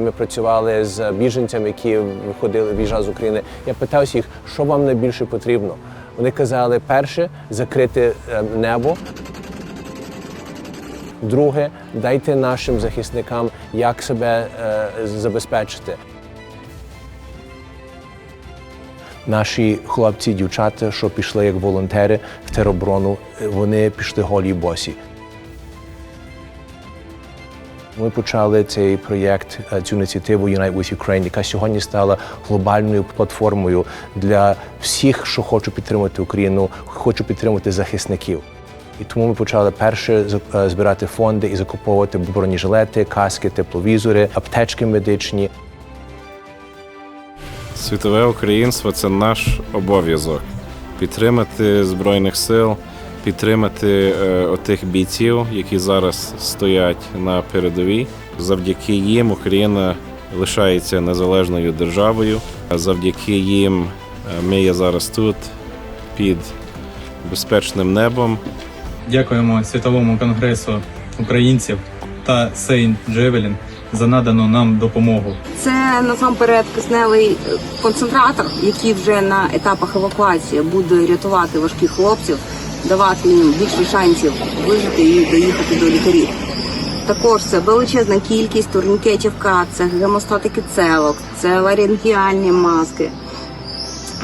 Ми працювали з біженцями, які виходили в'їжджали з України. Я питався їх, що вам найбільше потрібно. Вони казали, перше закрити е, небо. Друге, дайте нашим захисникам як себе е, забезпечити. Наші хлопці, дівчата, що пішли як волонтери в тероборону, вони пішли голі босі. Ми почали цей проєкт, е, цю ініціативу Unite with Ukraine, яка сьогодні стала глобальною платформою для всіх, що хочуть підтримати Україну, хочуть підтримати захисників. І тому ми почали перше е, збирати фонди і закуповувати бронежилети, каски, тепловізори, аптечки медичні. Світове українство це наш обов'язок підтримати Збройних сил, підтримати е, отих бійців, які зараз стоять на передовій. Завдяки їм Україна лишається незалежною державою. Завдяки їм е, ми є зараз тут під безпечним небом. Дякуємо Світовому конгресу українців та Сейнт Джевелін за надану нам допомогу. Це насамперед кисневий е, концентратор, який вже на етапах евакуації буде рятувати важких хлопців, давати їм більше шансів вижити і доїхати до лікарів. Також це величезна кількість турнікетів це гемостатики целок, це ларингіальні маски,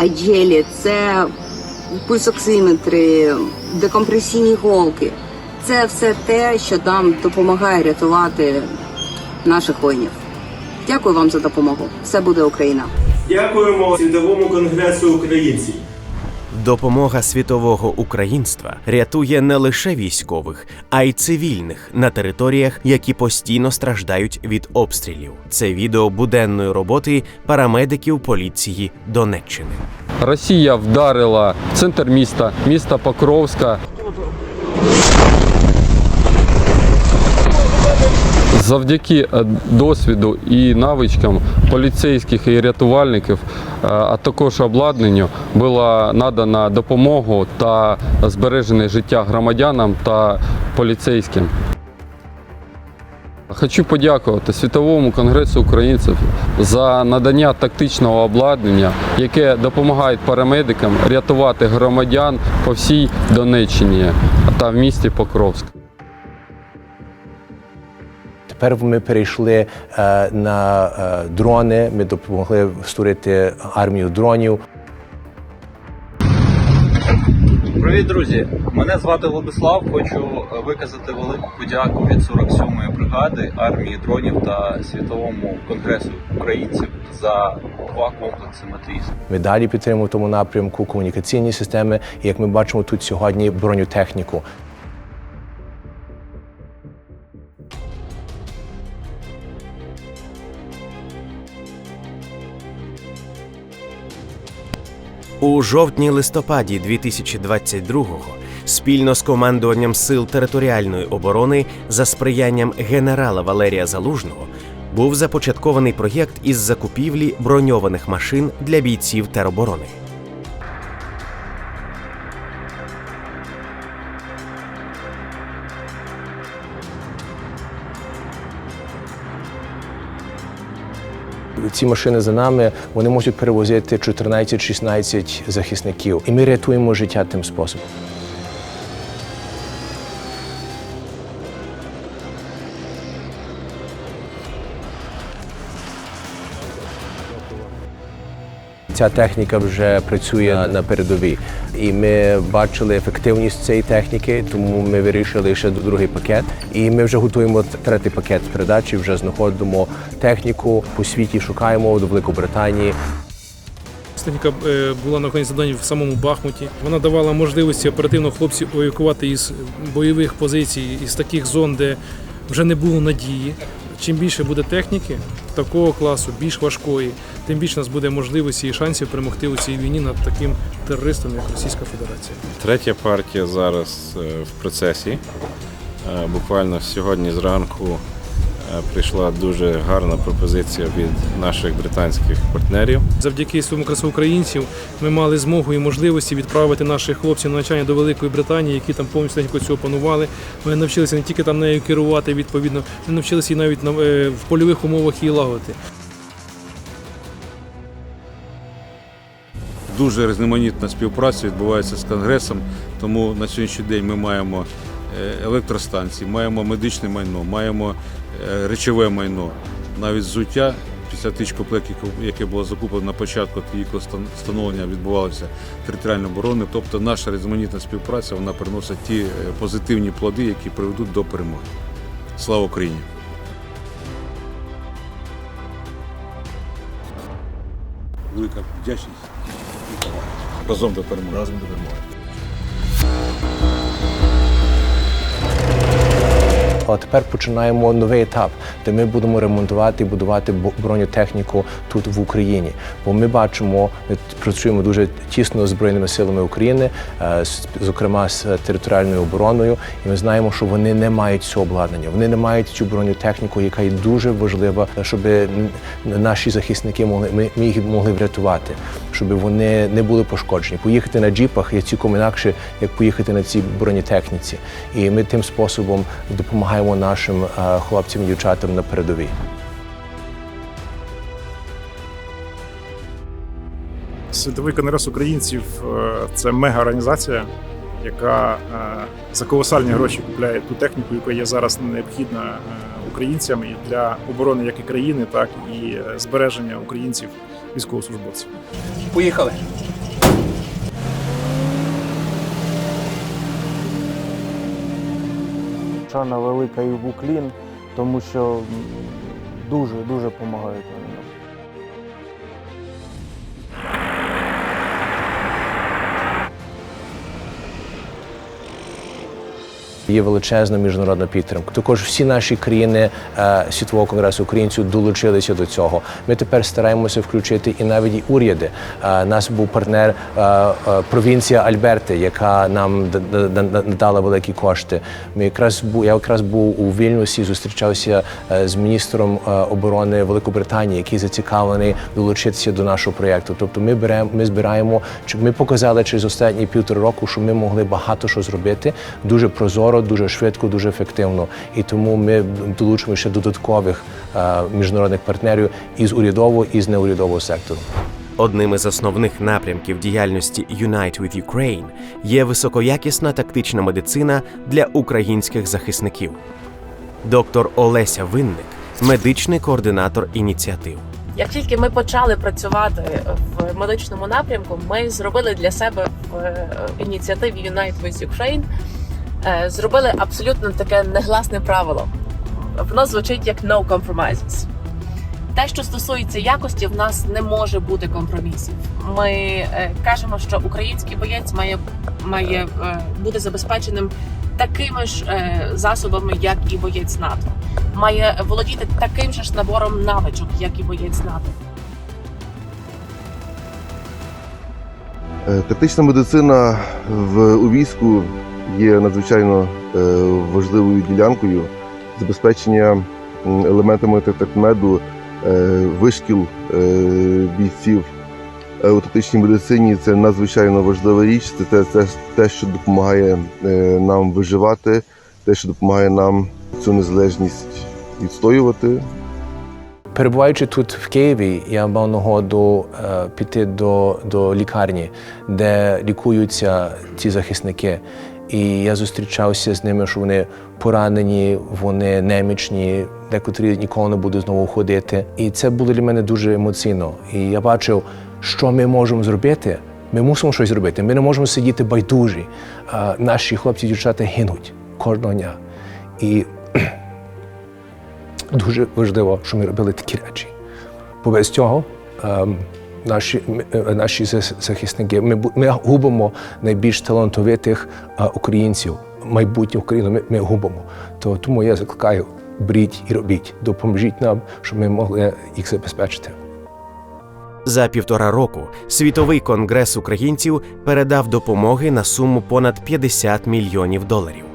айджелі, це пульсоксиметри, декомпресійні голки. Це все те, що нам допомагає рятувати наших воїнів. Дякую вам за допомогу. Все буде Україна. Дякуємо Світовому конгресу українців. Допомога світового українства рятує не лише військових, а й цивільних на територіях, які постійно страждають від обстрілів. Це відео буденної роботи парамедиків поліції Донеччини. Росія вдарила в центр міста, міста Покровська. Завдяки е, досвіду і навичкам поліцейських і рятувальників, е, а також обладнанню, була надана допомогу та збережене життя громадянам та поліцейським. Хочу подякувати Світовому конгресу українців за надання тактичного обладнання, яке допомагає парамедикам рятувати громадян по всій Донеччині та в місті Покровськ. Тепер ми перейшли е, на е, дрони. Ми допомогли створити армію дронів. Привіт, друзі! Мене звати Владислав. Хочу е, виказати велику подяку від 47-ї бригади армії дронів та світовому конгресу українців за два комплекси матріс. Ми далі підтримуємо в тому напрямку комунікаційні системи. І як ми бачимо тут сьогодні бронетехніку. У жовтні-листопаді 2022-го спільно з командуванням сил територіальної оборони за сприянням генерала Валерія Залужного був започаткований проєкт із закупівлі броньованих машин для бійців тероборони. Ці машини за нами вони можуть перевозити 14-16 захисників, і ми рятуємо життя тим способом. Ця техніка вже працює на- на передовій, і ми бачили ефективність цієї техніки, тому ми вирішили ще другий пакет. І ми вже готуємо третій пакет передачі. Вже знаходимо техніку по світі, шукаємо до Великобританії. Техніка е, була на виконанні завдань в самому Бахмуті. Вона давала можливості оперативно хлопців евакувати із бойових позицій, із таких зон, де вже не було надії. Чим більше буде техніки такого класу, більш важкої, тим більше нас буде можливості і шансів перемогти у цій війні над таким терористом, як Російська Федерація. Третя партія зараз е, в процесі. Е, Буквально сьогодні зранку прийшла дуже гарна пропозиція від наших британських партнерів. Завдяки своєму красу українців ми мали змогу і можливості відправити наших хлопців на навчання до Великої Британії, які там повністю легко цього панували. Вони навчилися не тільки там нею керувати відповідно, вони навчилися і навіть на- е, в польових умовах її лагодити. Дуже різноманітна співпраця відбувається з конгресом, тому на сьогоднішній день ми маємо е, електростанції, маємо медичне майно, маємо е, речове майно, навіть взуття. Після тисяч комплектів, яке було закуплено на початку її встановлення відбувалося територіальної оборони. Тобто наша різноманітна співпраця вона приносить ті е, позитивні плоди, які приведуть до перемоги. Слава Україні! Велика вдячність. Разом до перемоги. Разом до перемоги. А тепер починаємо новий етап, де ми будемо ремонтувати і будувати бронетехніку тут в Україні. Бо ми бачимо, ми працюємо дуже тісно з збройними силами України, е, зокрема з територіальною обороною, і ми знаємо, що вони не мають цього обладнання. Вони не мають цю бронетехніку, яка є дуже важлива, щоб наші захисники могли ми, їх могли врятувати, щоб вони не були пошкоджені. Поїхати на джіпах є цілком інакше, як поїхати на цій бронетехніці. І ми тим способом допомагаємо нашим е, хлопцям і дівчатам на передовій. Світовий конгрес українців е, це мега-організація, яка е, за колосальні гроші купляє ту техніку, яка є зараз необхідна українцям і для оборони як і країни, так і збереження українців військовослужбовців. Поїхали. Шана велика і в уклін, тому що дуже дуже допомагають вони Є величезна міжнародна підтримка. Також всі наші країни е, світового конгресу українців долучилися до цього. Ми тепер стараємося включити і навіть і уряди. Е, нас був партнер е, провінція Альберти, яка нам надала великі кошти. Ми якраз бу я якраз був у Вільнюсі, зустрічався з міністром оборони Великобританії, який зацікавлений долучитися до нашого проєкту. Тобто, ми беремо, ми збираємо, ми показали через останні півтора року, що ми могли багато що зробити дуже прозоро, дуже швидко, дуже ефективно. І тому ми долучимо ще додаткових е, міжнародних партнерів із урядового і з неурядового сектору. Одним із основних напрямків діяльності Unite with Ukraine є високоякісна тактична медицина для українських захисників. Доктор Олеся Винник, медичний координатор ініціатив. Як тільки ми почали працювати в медичному напрямку, ми зробили для себе в е, ініціативі Unite with Ukraine зробили абсолютно таке негласне правило. Воно звучить як no compromises. Те, що стосується якості, в нас не може бути компромісів. Ми е, кажемо, що український боєць має, має е, бути забезпеченим такими ж е, засобами, як і боєць НАТО. Має володіти таким же ж набором навичок, як і боєць НАТО. Е, Тактична медицина в у війську є надзвичайно е, важливою ділянкою забезпечення елементами тактмеду е, вишкіл е, бійців. У тактичній медицині це надзвичайно важлива річ. Це те, це те, що допомагає нам виживати, те, що допомагає нам цю незалежність відстоювати. Перебуваючи тут в Києві, я мав нагоду піти до, до лікарні, де лікуються ці захисники. І я зустрічався з ними, що вони поранені, вони немічні, декотрі ніколи не будуть знову ходити. І це було для мене дуже емоційно. І я бачив, що ми можемо зробити. Ми мусимо щось зробити. Ми не можемо сидіти байдужі. Наші хлопці дівчата гинуть кожного дня. І дуже важливо, що ми робили такі речі. Бо без цього ем, наші, е, наші захисники, ми, ми губимо найбільш талановитих е, українців, майбутнє України ми, ми губимо. То, тому я закликаю, беріть і робіть, допоможіть нам, щоб ми могли їх забезпечити. За півтора року світовий конгрес українців передав допомоги на суму понад 50 мільйонів доларів.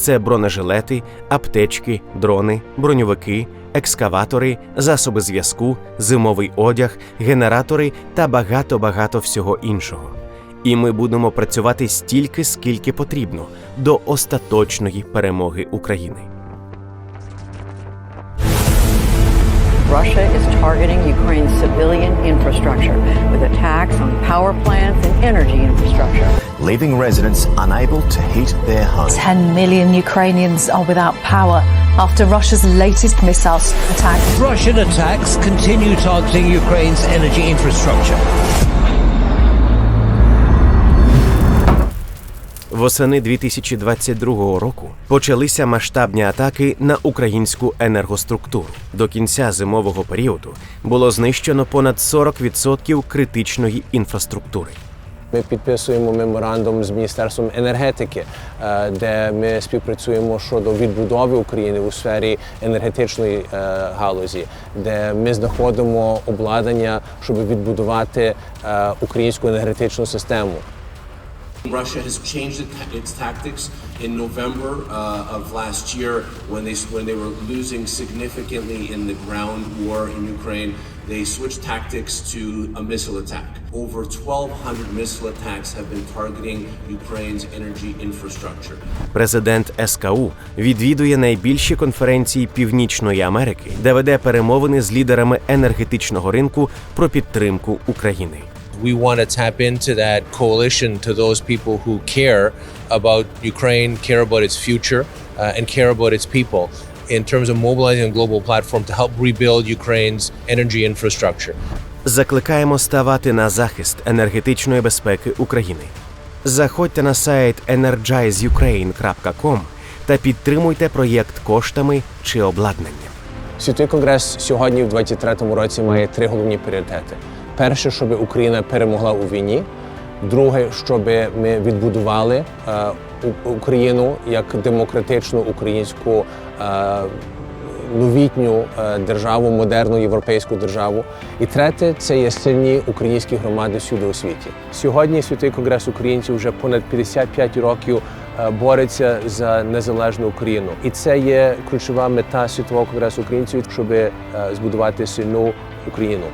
Це бронежилети, аптечки, дрони, броньовики, екскаватори, засоби зв'язку, зимовий одяг, генератори та багато багато всього іншого. І ми будемо працювати стільки, скільки потрібно до остаточної перемоги України. Russia is targeting Ukraine's civilian infrastructure with attacks on power plants and energy infrastructure. Leaving residents unable to heat their homes. 10 million Ukrainians are without power after Russia's latest missile attack. Russian attacks continue targeting Ukraine's energy infrastructure. Восени 2022 року почалися масштабні атаки на українську енергоструктуру. До кінця зимового періоду було знищено понад 40% критичної інфраструктури. Ми підписуємо меморандум з міністерством енергетики, е, де ми співпрацюємо щодо відбудови України у сфері енергетичної е, галузі, де ми знаходимо обладнання, щоб відбудувати е, українську енергетичну систему. Russia has changed it- its tactics in November uh, of last year when they when they were losing significantly in the ground war in Ukraine. They switched tactics to a missile attack. Over 1,200 missile attacks have been targeting Ukraine's energy infrastructure. Президент СКУ відвідує найбільші конференції Північної Америки, де веде перемовини з лідерами енергетичного ринку про підтримку України. We want to tap into that coalition to those people who care about Ukraine, care about its future, uh, and care about its people in terms of mobilizing a global platform to help rebuild Ukraine's energy infrastructure. Закликаємо ставати на захист енергетичної безпеки України. Заходьте на сайт energizeukraine.com та підтримуйте проєкт коштами чи обладнанням. Світовий конгрес сьогодні, в 23-му році, має три головні пріоритети: перше, щоб Україна перемогла у війні. Друге, щоб ми відбудували е, Україну як демократичну українську новітню е, державу, модерну європейську державу. І третє це є сильні українські громади всюди у світі. Сьогодні святий конгрес українців вже понад 55 років е, бореться за незалежну Україну. І це є ключова мета Світового конгресу українців, щоб е, збудувати сильну Україну.